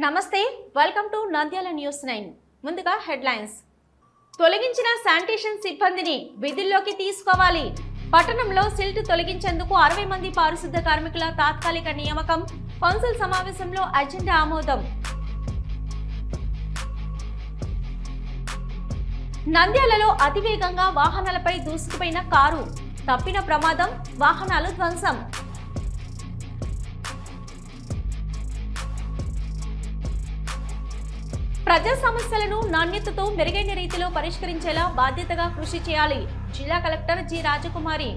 నమస్తే welcome to Nandyal news nine ముందుగా headlines తొలగించిన శానిటేషన్ సిబ్బందిని విధుల్లోకి తీసుకోవాలి. పట్టణంలో సిల్ట్ తొలగించేందుకు అరవై మంది పారిశుద్ధ కార్మికుల తాత్కాలిక నియామకం. కౌన్సిల్ సమావేశంలో అజెండా ఆమోదం. నంద్యాలలో అతివేగంగా వాహనాలపై దూసుకుపోయిన కారు. తప్పిన ప్రమాదం వాహనాలు ధ్వంసం. ప్రజా సమస్యలను నాణ్యతతో మెరుగైన రీతిలో పరిష్కరించేలా బాధ్యతగా కృషి చేయాలి. జిల్లా collector G. Rajakumari.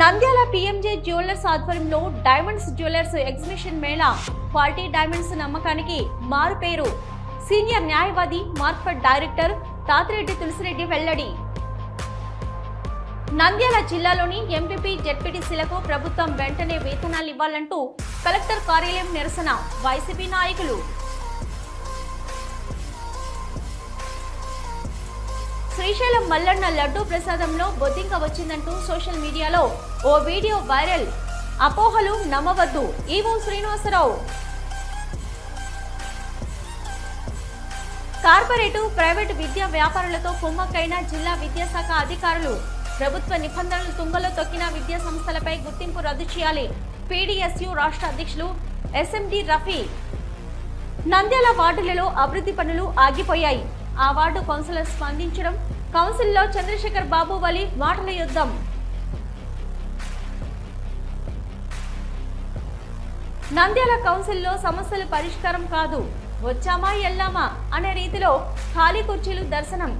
Nandyal PMJ jewellers ఆధ్వర్యంలో diamonds jewellers exhibition Mela quality diamonds నమ్మకానికి మారు పేరు సీనియర్ న్యాయవాది మార్ఫట్ డైరెక్టర్ తాతిరెడ్డి తులసిరెడ్డి వెల్లడి. నంద్యాల జిల్లాలోని ఎంపీపీ జెడ్పీటీసీలకు ప్రభుత్వం వెంటనే వేతనాలు ఇవ్వాలంటూ కలెక్టర్ కార్యాలయం నిరసన వైసీపీ నాయకులు. శ్రీశైలం మల్లన్న లడ్డూ ప్రసాదంలో బొద్దింక వచ్చిందంటూ సోషల్ మీడియాలో ఓ వీడియో వైరల్. అపోహలు నమ్మవద్దు. ఈవో శ్రీనివాసరావు. కార్పొరేటు ప్రైవేటు విద్యా వ్యాపారులతో కుమ్మక్కైన జిల్లా విద్యాశాఖ అధికారులు ప్రభుత్వ నిబంధనలు తుంగలో తొక్కిన విద్యా సంస్థలపై గుర్తింపు రద్దు చేయాలి. పీడీఎస్యు రాష్ట్ర అధ్యక్షులు ఎస్ఎండి రఫీ. నంద్యాల వార్డులలో అభివృద్ధి పనులు ఆగిపోయాయి. ఆ వార్డు కౌన్సిలర్ స్పందించడం కౌన్సిల్లో చంద్రశేఖర్ బాబు వలి మాటల యుద్ధం. నంద్యాల కౌన్సిల్లో సమస్యలు పరిష్కారం కాదు. వచ్చామా ఎల్లామా అనే రీతిలో ఖాళీ కుర్చీలు దర్శనం.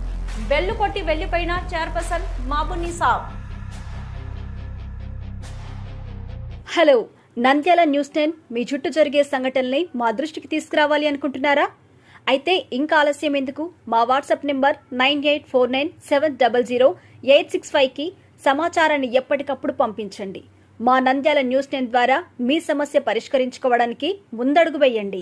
బెల్లు కొట్టి వెళ్ళిపోయిన chairperson Mabunisa hello Nandyal news ten మీ చుట్టూ జరిగే సంఘటనల్ని మా దృష్టికి తీసుకురావాలి అనుకుంటున్నారా? అయితే ఇంకా ఆలస్యం ఎందుకు? మా WhatsApp number nine eight four nine seven double zero eight six ఫైవ్కి సమాచారాన్ని ఎప్పటికప్పుడు పంపించండి. మా నంద్యాల న్యూస్ టెన్ ద్వారా మీ సమస్య పరిష్కరించుకోవడానికి ముందడుగు వేయండి.